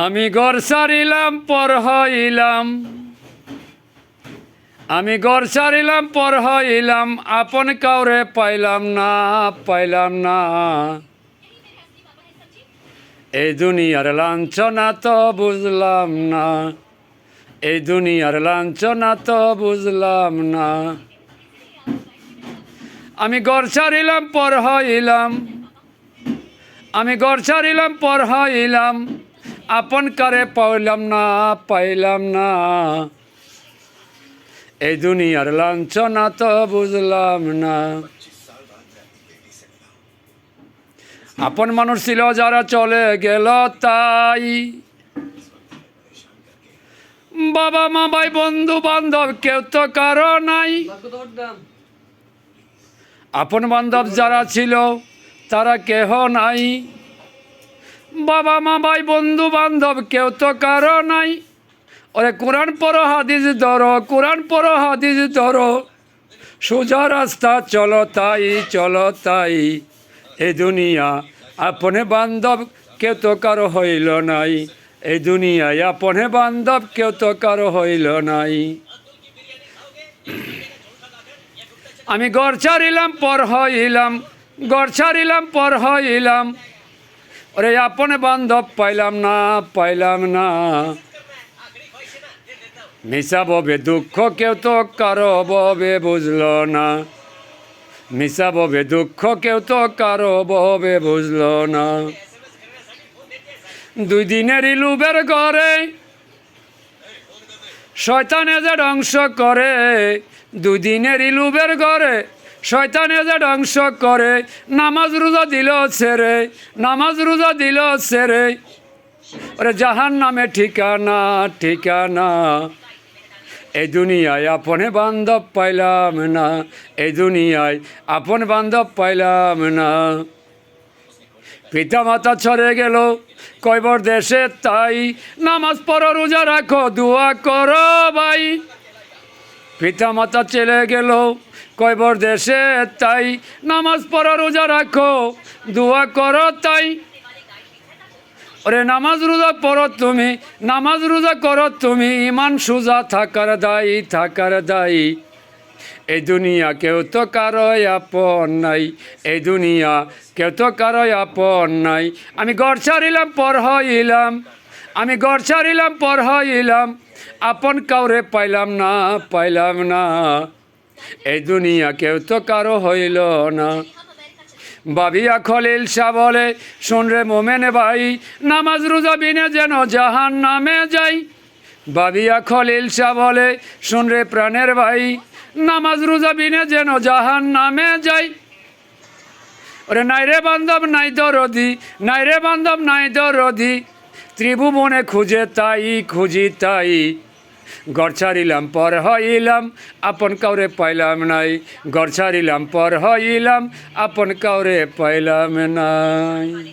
আমি গড় সারিলাম, পর হইলাম। আমি গড় সারিলাম, পর হইলাম, আপন কাউরে পাইলাম না পাইলাম না। এই দুনিয়ার লাঞ্ছনা তো বুঝলাম না, এই দুনিয়ার লাঞ্ছনা তো বুঝলাম না। আমি গড় ছাড়িলাম পর হইলাম। আমি গড় ছাড়িলাম পর হইলাম। আপন কারে পাইলাম না পাইলাম না। এই দুনিয়ার লাঞ্ছনা তো বুঝলাম না। আপন মানুষ ছিল, যারা চলে গেল তাই। বাবা মা, ভাই, বন্ধু বান্ধব কেউ তো কারও নাই। আপন বান্ধব যারা ছিল, তারা কেহ নাই। বাবা, মা, ভাই, বন্ধু, বান্ধব, কেউ তো কারও নাই। ওরে, কোরআন পড়ো, হাদিস ধরো, কোরআন পড়ো, হাদিস ধরো। সোজা রাস্তা, চলো তাই চলো তাই। এই দুনিয়া আপনে বান্ধব, কেউ তো কারও হইল নাই। এই দুনিয়ায় আপনে বান্ধব, কেউ তো কারও হইল নাই। আমি গড় ছাড়িলাম, পর হইলাম। গড় ছাড়িলাম, পর হইলাম। ওরে আপনে বান্ধব পাইলাম না পাইলাম না। মিশা ববে দুঃখ, কেউ তো কারও ববে বুঝল না। মিশা ববে দুঃখ, কেউ তো কারও ববে বুঝলো না। দুই দিনের ইলুবের ঘরে শয়তানে যে ধ্বংস করে, দুই দিনের ইলুবের ঘরে শয়তানে যে ধ্বংস করে, নামাজ রোজা দিল ছেড়ে, নামাজ রোজা দিল ছেড়ে। ওরে জাহান নামে ঠিকানা ঠিকানা। এই দুনিয়ায় আপনে বান্ধব পাইলাম না, এই দুনিয়ায় আপন বান্ধব পাইলাম না। পিতা মাতা ছড়ে গেল, কয়বর দেশে তাই, নামাজ পড়ো, রোজা রাখো, দোয়া করো ভাই। পিতা মাতা চলে গেল। কয়বর দেশে তাই নামাজ পড়ো রোজা রাখো, দোয়া করো তাই। ওরে নামাজ রোজা পড়ো তুমি, নামাজ রোজা করো তুমি, ইমান সুজা থাকার দায়ী থাকার দায়ী। এই দুনিয়া কেউ তো কারও আপন নাই, এই দুনিয়া কেউ তো কারও আপন নাই। আমি গড় ছাড়িলাম, পর হইলাম। আমি গড় ছাড়িলাম, পর হইলাম। আপন কাউরে পাইলাম না পাইলাম না। এই দুনিয়া কেউ তো কারও হইল না। বাবিয়া খলিল শাহ বলে, শোন রে মোমেনে ভাই, নামাজ রোজা বিনে যেন জাহান নামে যাই। বাবিয়া খলিল শাহ বলে, শোন রে প্রাণের ভাই, নামাজ রোজা বিনে যেন জাহান নামে যাই। ওরে, নাই রে বান্ধব, নাই দরদি, নাই রে বান্ধব, নাই দরদি ত্রিভুবনে খুঁজে তাই, খুঁজি তাই। গড় ছাড়িলাম, পর হইলাম, আপন কাউরে পাইলাম নাই। গড় ছাড়িলাম, পর হইলাম, আপন কাউরে পাইলাম নাই।